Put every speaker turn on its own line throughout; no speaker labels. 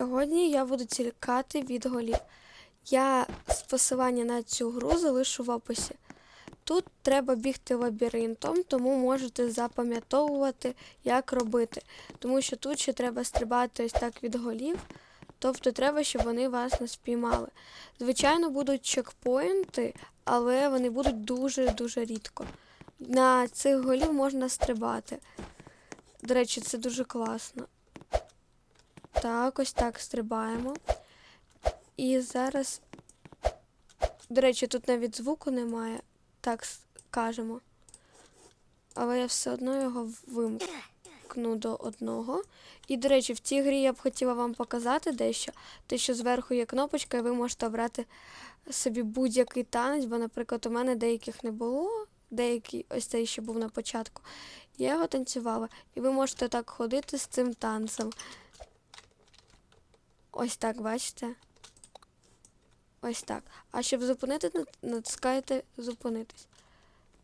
Сьогодні я буду тікати від голів. Я посилання на цю гру залишу в описі. Тут треба бігти лабіринтом, тому можете запам'ятовувати, як робити. Тому що тут ще треба стрибати ось так від голів, тобто треба, щоб вони вас не спіймали. Звичайно, будуть чекпоінти, але вони будуть дуже-дуже рідко. На цих голів можна стрибати. До речі, це дуже класно. Так, ось так стрибаємо. І зараз. До речі, тут навіть звуку немає, так скажемо. Але я все одно його вимкну до одного. І, до речі, в цій грі я б хотіла вам показати дещо. Те, що зверху є кнопочка, і ви можете обрати собі будь-який танець, бо, наприклад, у мене деяких не було, деякий ось цей ще був на початку. Я його танцювала. І ви можете так ходити з цим танцем. Ось так, бачите? Ось так. А щоб зупинити, нат- натискаєте зупинитись.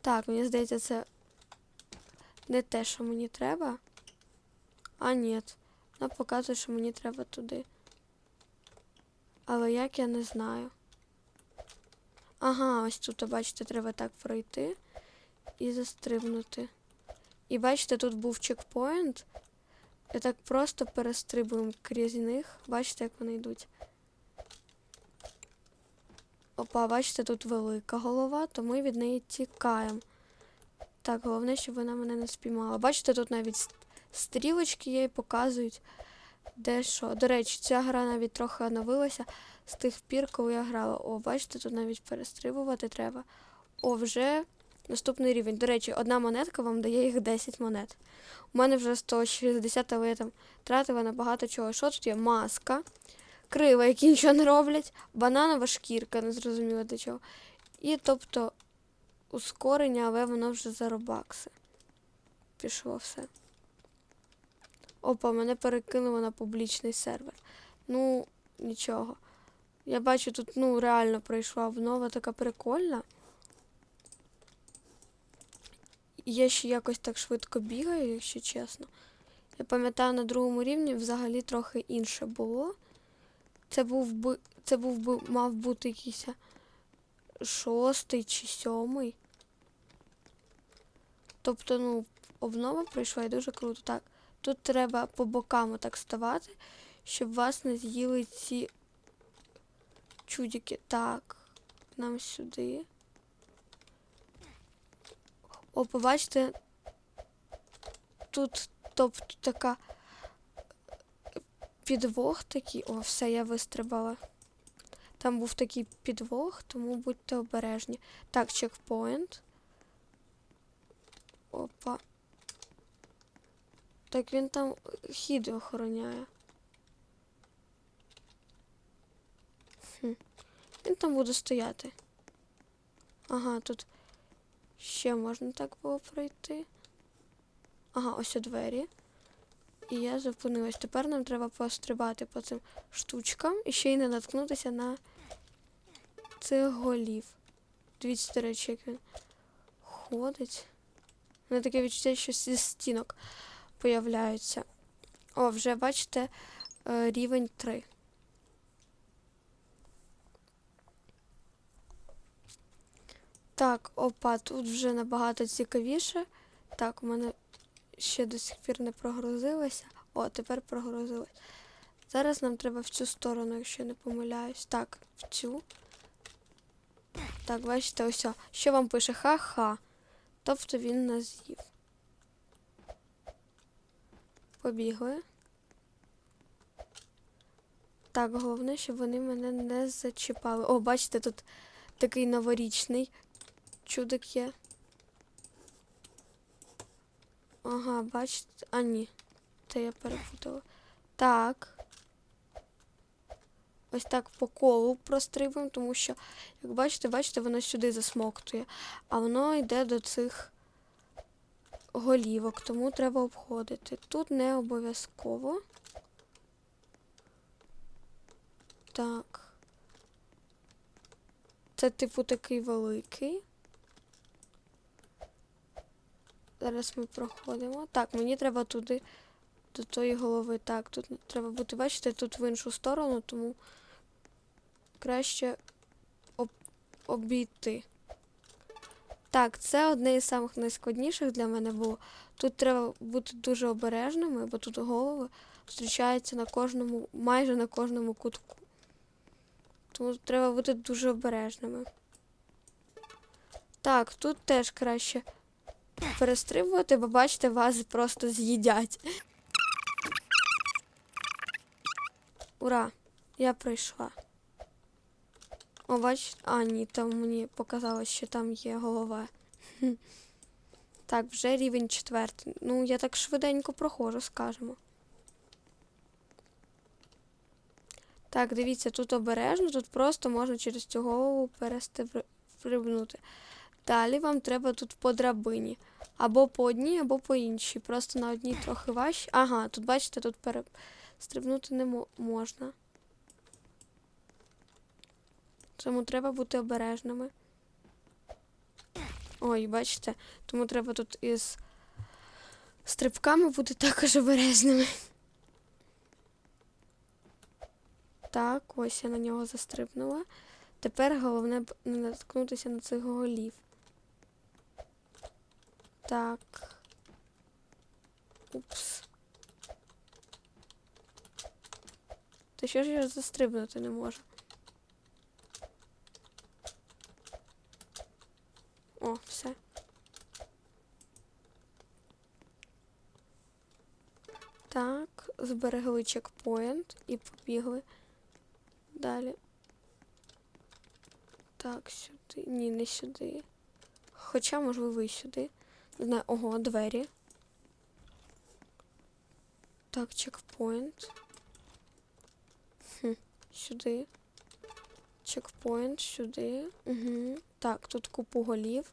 Так, мені здається, це не те, що мені треба. А, ні. Вона показує, що мені треба туди. Але як я не знаю. Ага, ось тут, бачите, треба так пройти і застрибнути. І бачите, тут був чекпоінт. І так просто перестрибуємо крізь них. Бачите, як вони йдуть. Опа, бачите, тут велика голова, то ми від неї тікаємо. Так, головне, щоб вона мене не спіймала. Бачите, тут навіть стрілочки є і показують, де що. До речі, ця гра навіть трохи оновилася з тих пір, коли я грала. О, бачите, тут навіть перестрибувати треба. О, вже наступний рівень. До речі, одна монетка вам дає їх 10 монет. У мене вже 160, але я там тратила на багато чого. Що тут є? Маска, крила, які нічого не роблять, бананова шкірка, не зрозуміло для чого. І тобто ускорення, але воно вже за робакси. Пішло все. Опа, мене перекинуло на публічний сервер. Ну, нічого. Я бачу, тут ну, реально пройшла обнова така прикольна. І Я ще якось так швидко бігаю, якщо чесно. Я пам'ятаю, на другому рівні взагалі трохи інше було. Це був би, це був би, мав бути якийсь шостий чи сьомий. Тобто, ну, обнова прийшла і дуже круто. Так, тут треба по бокам так ставати, щоб вас не з'їли ці чудики. Так, нам сюди. О, побачите, тут тобто така підвох такий. О, все, я вистрибала. Там був такий підвох, тому будьте обережні. Так, чекпоінт. Опа. Так він там хід охороняє. Хм. Він там буде стояти. Ага, тут ще можна так було пройти. Ага, ось у двері. І я зупинилась. Тепер нам треба пострибати по цим штучкам і ще й не наткнутися на цих голів. Дивіться, до речі, як він ходить. У мене таке відчуття, що зі стінок появляються. О, вже бачите, е, рівень 3. Так, опа, тут вже набагато цікавіше. Так, у мене ще до сих пір не прогрузилося. О, тепер прогрузилось. Зараз нам треба в цю сторону, якщо я не помиляюсь. Так, в цю. Так, бачите, ось. Що вам пише? Ха-ха. Тобто він нас з'їв. Побігли. Так, головне, щоб вони мене не зачіпали. О, бачите, тут такий новорічний чудик є. Ага, бачите. А, ні. Це я перепутала. Так. Ось так по колу прострибуємо, тому що, як бачите, бачите, воно сюди засмоктує. А воно йде до цих голівок, тому треба обходити. Тут не обов'язково. Так. Це, типу, такий великий. Зараз ми проходимо. Так, мені треба туди до тої голови. Так, тут треба бути, бачите, тут в іншу сторону, тому краще об... обійти. Так, це одне із самих найскладніших для мене було. Тут треба бути дуже обережними, бо тут голови зустрічаються на кожному, майже на кожному кутку. Тому треба бути дуже обережними. Так, тут теж краще перестрибувати, бо бачите, вас просто з'їдять. Ура! Я прийшла. О, бач, а, ні, там мені показалось, що там є голова. Так, вже рівень четвертий. Ну, я так швиденько проходжу, скажемо. Так, дивіться, тут обережно, тут просто можна через цю голову перестрибнути. Далі вам треба тут по драбині. Або по одній, або по іншій. Просто на одній трохи важче. Ага, тут бачите, тут перестрибнути не можна. Тому треба бути обережними. Ой, бачите, тому треба тут із стрибками бути також обережними. Так, ось я на нього застрибнула. Тепер головне не наткнутися на цих голів. Так. Упс. Та що ж я застрибнути не можу? О, все. Так, зберегли чекпоінт і побігли. Далі. Так, сюди. Ні, не сюди. Хоча, можливо, і сюди. Не знаю. Ого, двері. Так, чекпоінт. Хм, сюди. Чекпоінт, сюди. Угу. Так, тут купу голів.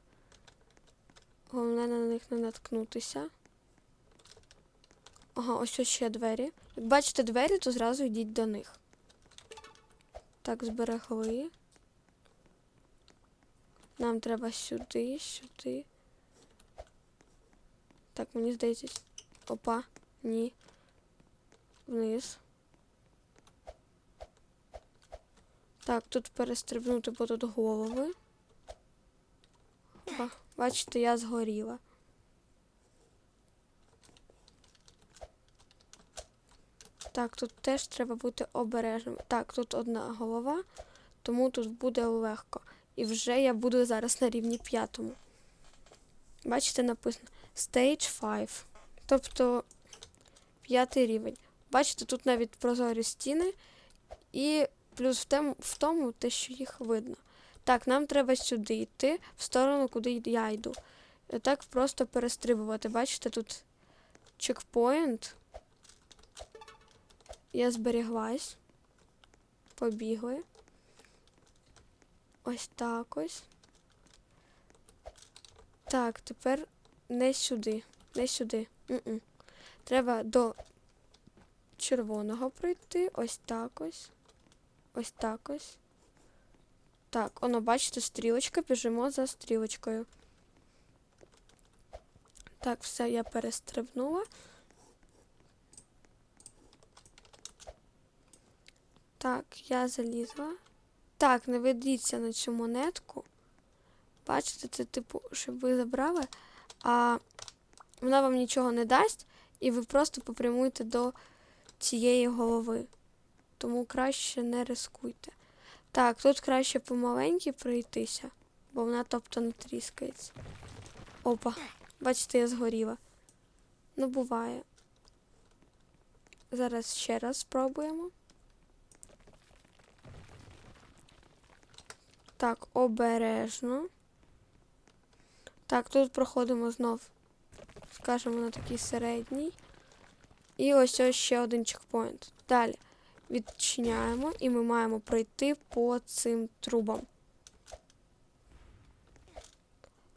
Головне на них не наткнутися. Ага, ось ось ще двері. Як бачите двері, то зразу йдіть до них. Так, зберегли. Нам треба сюди, сюди. Так, мені здається. Опа, ні. Вниз. Так, тут перестрибнути, бо тут голови. Опа, бачите, я згоріла. Так, тут теж треба бути обережним. Так, тут одна голова, тому тут буде легко. І вже я буду зараз на рівні п'ятому. Бачите, написано Stage 5. Тобто п'ятий рівень. Бачите, тут навіть прозорі стіни, і плюс в, тем, в тому те, що їх видно. Так, нам треба сюди йти, в сторону, куди я йду. І Так просто перестрибувати. Бачите, тут чекпоінт. Я зберіглась. Побігли. Ось так ось. Так, тепер не сюди. Не сюди. М-м. Треба до червоного пройти. Ось так ось. Ось так ось. Так, воно, бачите, стрілочка, біжимо за стрілочкою. Так, все, я перестрибнула. Так, я залізла. Так, не ведіться на цю монетку. Бачите, це типу, щоб ви забрали, а вона вам нічого не дасть, і ви просто попрямуєте до цієї голови. Тому краще не рискуйте. Так, тут краще помаленьки пройтися, бо вона тобто не тріскається. Опа, бачите, я згоріла. Ну, буває. Зараз ще раз спробуємо. Так, обережно. Так, тут проходимо знов, скажімо, на такий середній. І ось ось ще один чекпоінт. Далі відчиняємо і ми маємо пройти по цим трубам.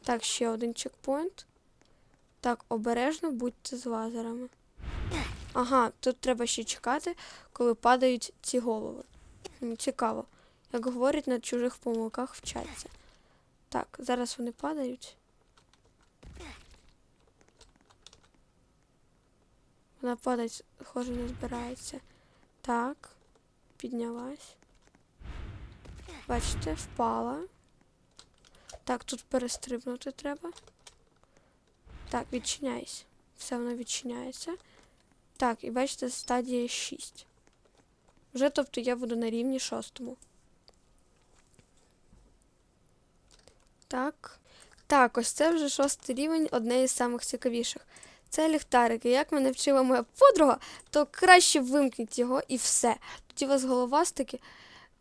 Так, ще один чекпоінт. Так, обережно будьте з лазерами. Ага, тут треба ще чекати, коли падають ці голови. Цікаво. Як говорять, на чужих помилках вчаться. Так, зараз вони падають. Вона падать, схоже, не збирається. Так. Піднялась. Бачите, впала. Так, тут перестрибнути треба. Так, відчиняйся. Все воно відчиняється. Так, і бачите, стадія 6. Вже, тобто, я буду на рівні шостому. Так. Так, ось це вже шостий рівень, одне із самих цікавіших. Це ліхтарики. Як мене вчила моя подруга, то краще вимкніть його і все. Тоді вас головастики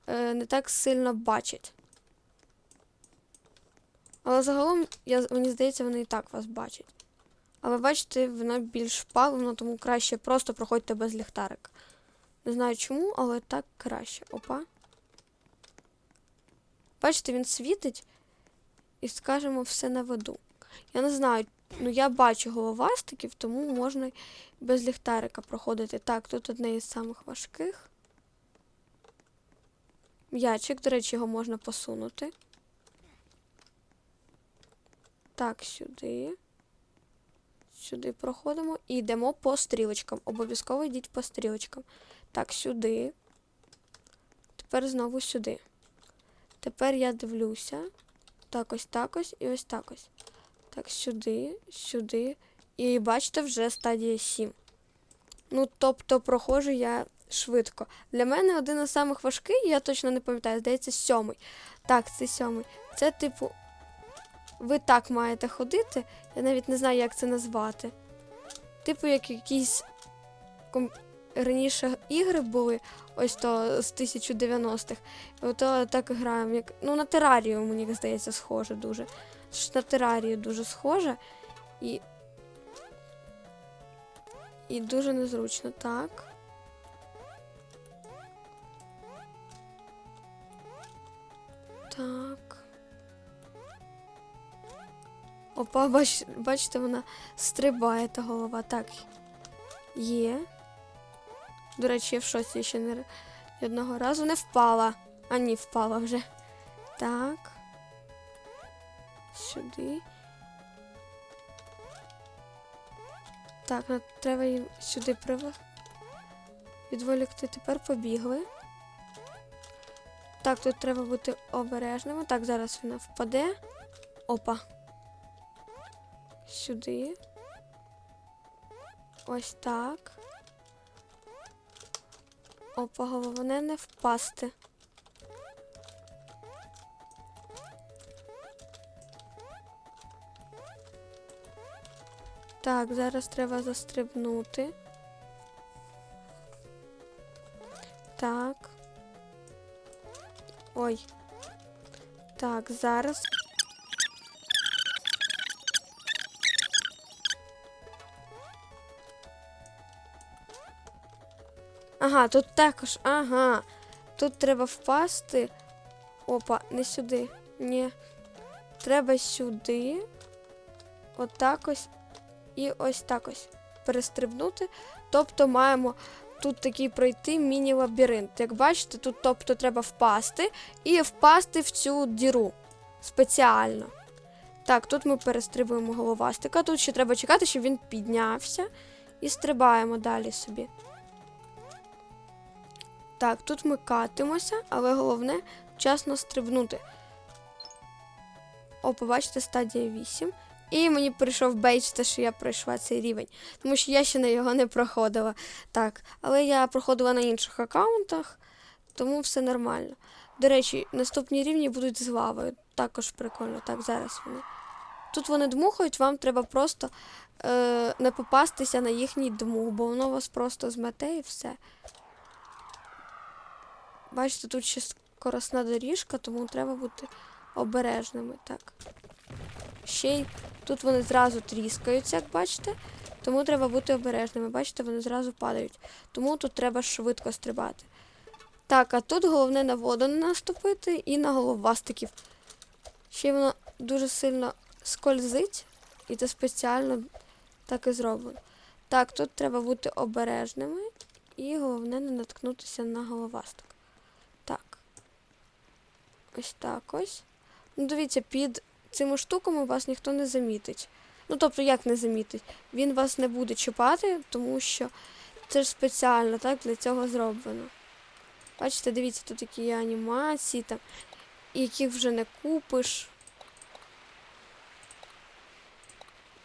е, не так сильно бачать. Але загалом, я, мені здається, вони і так вас бачать. Але бачите, воно більш впалено, тому краще просто проходьте без ліхтарика. Не знаю чому, але так краще. Опа. Бачите, він світить і скажемо все на виду. Я не знаю, ну я бачу головастиків, тому можна без ліхтарика проходити. Так, тут одне із самих важких. М'ячик, до речі, його можна посунути. Так, сюди. Сюди проходимо і йдемо по стрілочкам. Обов'язково йдіть по стрілочкам. Так, сюди. Тепер знову сюди. Тепер я дивлюся. Так, ось так ось і ось так ось. Так, сюди, сюди. І бачите, вже стадія 7. Ну, тобто, проходжу я швидко. Для мене один із самих важких, я точно не пам'ятаю, здається, сьомий. Так, це сьомий. Це, типу, ви так маєте ходити. Я навіть не знаю, як це назвати. Типу, як якісь ком... раніше ігри були, ось то з 1090-х. І ото так граємо. Як... Ну, на терарію, мені здається, схоже дуже. На терарію дуже схоже. І. І дуже незручно, так. Так. Опа, бач, бачите, вона стрибає та голова. Так. Є. До речі, я в шоці ще не одного разу не впала. А ні, впала вже. Так. Сюди. Так, ну, треба її сюди прив... відволікти. Тепер побігли. Так, тут треба бути обережними. Так, зараз вона впаде. Опа. Сюди. Ось так. Опа, головне не впасти. Так, зараз треба застрибнути. Так. Ой. Так, зараз. Ага, тут також. Ага. Тут треба впасти. Опа, не сюди. Ні. Треба сюди. Отак ось. І ось так ось. Перестрибнути. Тобто маємо тут такий пройти міні-лабіринт. Як бачите, тут тобто треба впасти і впасти в цю діру. Спеціально. Так, тут ми перестрибуємо головастика. Тут ще треба чекати, щоб він піднявся. І стрибаємо далі собі. Так, тут ми катимося, але головне вчасно стрибнути. О, побачите, стадія 8. І мені прийшов бейдж, те, що я пройшла цей рівень. Тому що я ще на його не проходила. Так, але я проходила на інших аккаунтах, тому все нормально. До речі, наступні рівні будуть з лавою. Також прикольно. Так, зараз вони. Тут вони дмухають, вам треба просто е, не попастися на їхній дмух, бо воно вас просто змете і все. Бачите, тут ще скоросна доріжка, тому треба бути обережними. Так. Ще й тут вони зразу тріскаються, як бачите. Тому треба бути обережними. Бачите, вони зразу падають. Тому тут треба швидко стрибати. Так, а тут головне на воду не наступити і на головастиків. Ще й воно дуже сильно скользить, і це спеціально так і зроблено. Так, тут треба бути обережними і головне не наткнутися на головастик. Так. Ось так ось. Ну, дивіться, під цими штуками вас ніхто не замітить. Ну, тобто, як не замітить? Він вас не буде чіпати, тому що це ж спеціально так для цього зроблено. Бачите, дивіться, тут такі є анімації, там, яких вже не купиш.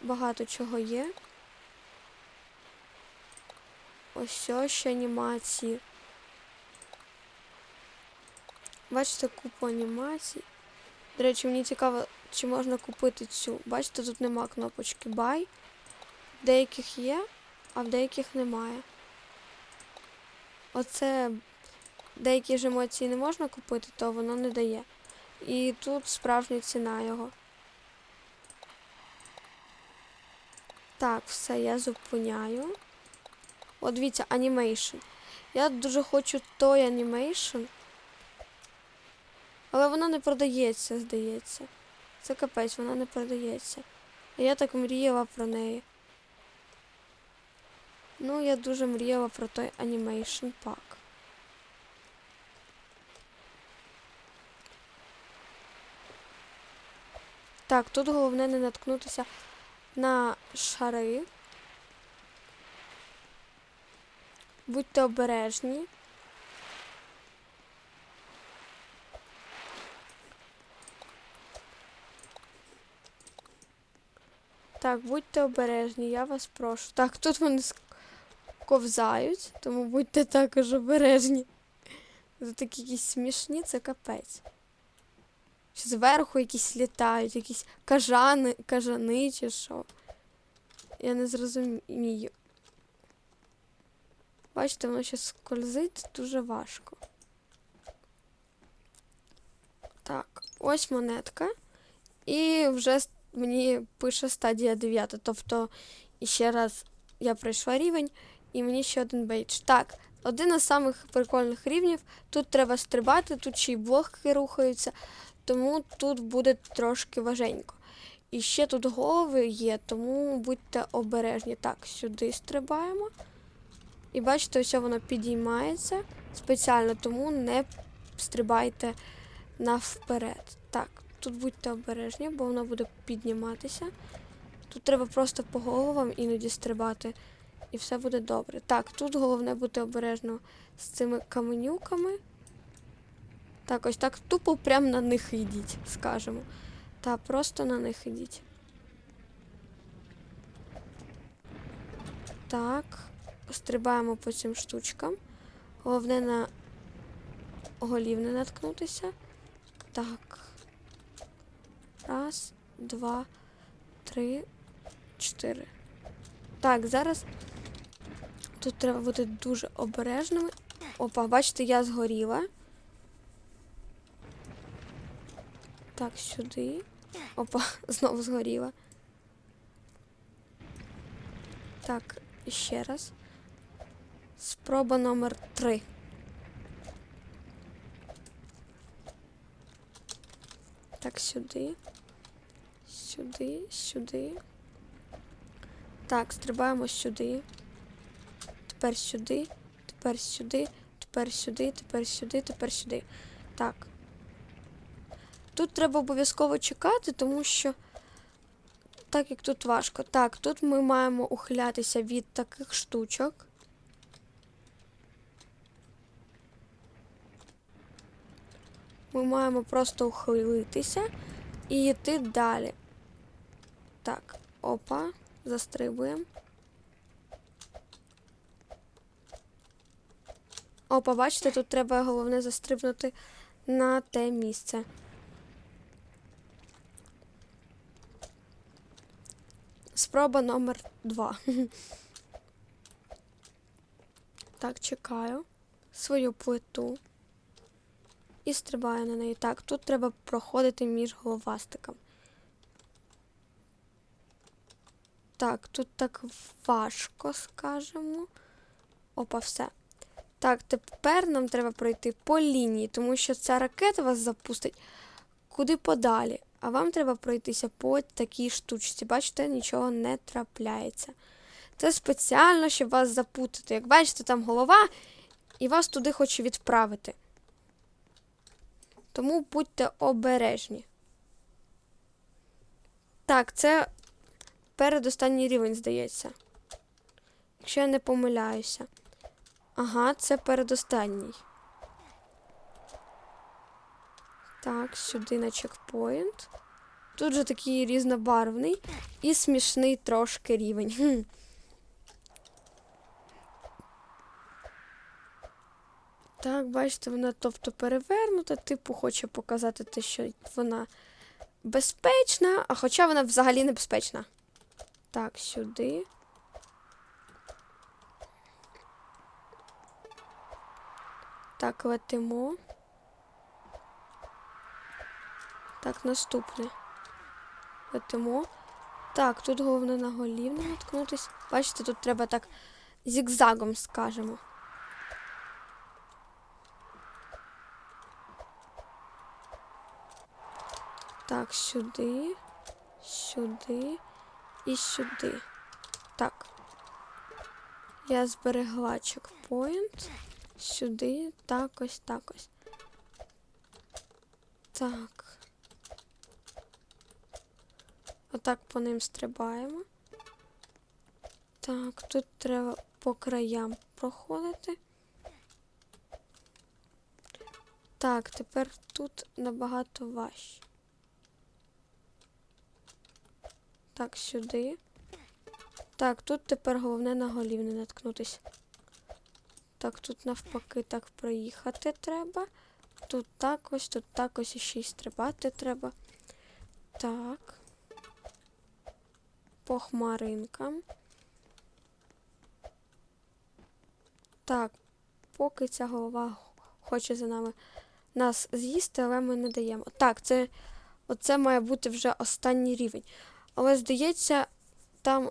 Багато чого є. Ось ось ще анімації. Бачите, купу анімацій. До речі, мені цікаво, чи можна купити цю. Бачите, тут нема кнопочки Buy. В деяких є, а в деяких немає. Оце деякі ж емоції не можна купити, то воно не дає. І тут справжня ціна його. Так, все, я зупиняю. От дивіться, анімейшн. Я дуже хочу той анімейшн. Але вона не продається, здається. Це капець, вона не продається. А я так мріяла про неї. Ну, я дуже мріяла про той анімейшн пак. Так, тут головне не наткнутися на шари. Будьте обережні. Так, будьте обережні, я вас прошу. Так, тут вони ковзають, тому будьте також обережні. Тут такі якісь смішні, це капець. Чи зверху якісь літають, якісь кажани, кажани чи що. Я не зрозумію. Бачите, воно ще скользить дуже важко. Так, ось монетка. І вже мені пише стадія 9. Тобто, іще раз я пройшла рівень, і мені ще один бейдж. Так, один із самих прикольних рівнів. Тут треба стрибати, тут ще й блоки рухаються, тому тут буде трошки важенько. І ще тут голови є, тому будьте обережні. Так, сюди стрибаємо. І бачите, ось воно підіймається спеціально, тому не стрибайте навперед. Так, тут будьте обережні, бо воно буде підніматися. Тут треба просто по головам іноді стрибати, і все буде добре. Так, тут головне бути обережно з цими каменюками. Так, ось так тупо прямо на них йдіть, скажемо. Та просто на них йдіть. Так. Стрибаємо по цим штучкам. Головне на голів не наткнутися. Так. Раз, два, три, чотири. Так, зараз тут треба бути дуже обережними. Опа, бачите, я згоріла. Так, сюди. Опа, знову згоріла. Так, ще раз. Спроба номер три. Так, сюди. Сюди, сюди. Так, стрибаємо сюди. Тепер сюди, тепер сюди, тепер сюди, тепер сюди, тепер сюди. Так. Тут треба обов'язково чекати, тому що так як тут важко. Так, тут ми маємо ухилятися від таких штучок. Ми маємо просто ухилитися і йти далі. Так, опа, застрибуємо. Опа, бачите, тут треба головне застрибнути на те місце. Спроба номер два. Так, чекаю свою плиту і стрибаю на неї. Так, тут треба проходити між головастиком. Так, тут так важко, скажемо. Опа, все. Так, тепер нам треба пройти по лінії, тому що ця ракета вас запустить куди подалі. А вам треба пройтися по такій штучці. Бачите, нічого не трапляється. Це спеціально, щоб вас запутати. Як бачите, там голова, і вас туди хоче відправити. Тому будьте обережні. Так, це передостанній рівень, здається. Якщо я не помиляюся. Ага, це передостанній. Так, сюди на чекпоінт. Тут же такий різнобарвний і смішний трошки рівень. Хм. Так, бачите, вона тобто перевернута, типу, хоче показати те, що вона безпечна, а хоча вона взагалі небезпечна. Так, сюди. Так, летимо. Так, наступне. Летимо. Так, тут головне на голів не наткнутись. Бачите, тут треба так зігзагом, скажемо. Так, сюди, сюди і сюди. Так. Я зберегла чекпоінт. Сюди, так ось, так ось. Так. Отак по ним стрибаємо. Так, тут треба по краям проходити. Так, тепер тут набагато важче. Так, сюди. Так, тут тепер головне на голів не наткнутись. Так, тут навпаки так проїхати треба. Тут так ось, тут так ось і ще й стрибати треба. Так. По хмаринкам. Так, поки ця голова хоче за нами нас з'їсти, але ми не даємо. Так, це оце має бути вже останній рівень. Але здається, там.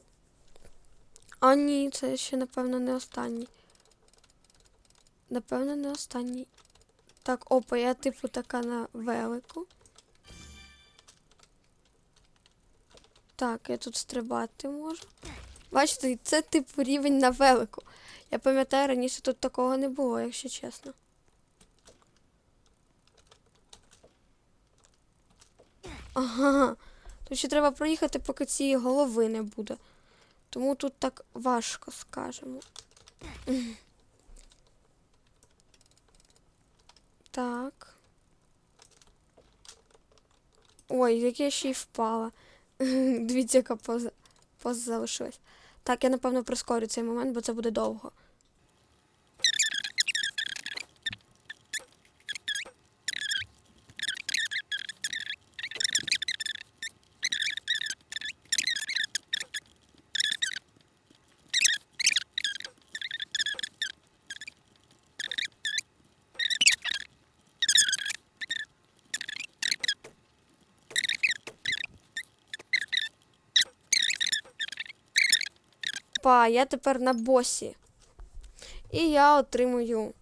А ні, це ще, напевно, не останній. Напевно, не останній. Так, опа, я типу така на велику. Так, я тут стрибати можу. Бачите, це типу рівень на велику. Я пам'ятаю, раніше тут такого не було, якщо чесно. Ага. Тут ще треба проїхати, поки цієї голови не буде. Тому тут так важко, скажемо. Так. Ой, як я ще й впала. Дивіться, яка поза, поза залишилась. Так, я напевно прискорю цей момент, бо це буде довго. Па, я тепер на босі. І я отримую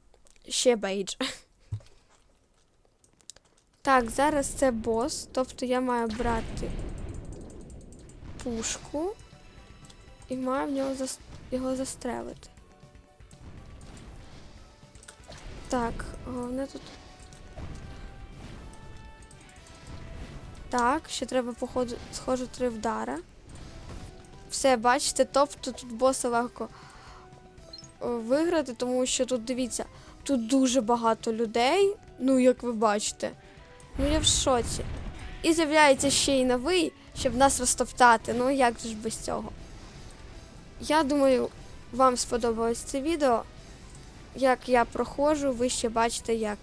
ще бейдж. Так, зараз це бос, тобто я маю брати пушку і маю в нього зас... його застрелити. Так, головне тут. Так, ще треба, походу, схоже, три вдара. Все, бачите, тобто тут боса легко е, виграти, тому що тут дивіться, тут дуже багато людей, ну як ви бачите. Ну я в шоці. І з'являється ще й новий, щоб нас розтоптати. Ну як же ж без цього? Я думаю, вам сподобалось це відео. Як я проходжу, ви ще бачите, як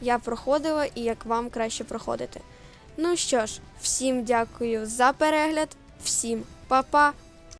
я проходила і як вам краще проходити. Ну що ж, всім дякую за перегляд, всім па-па!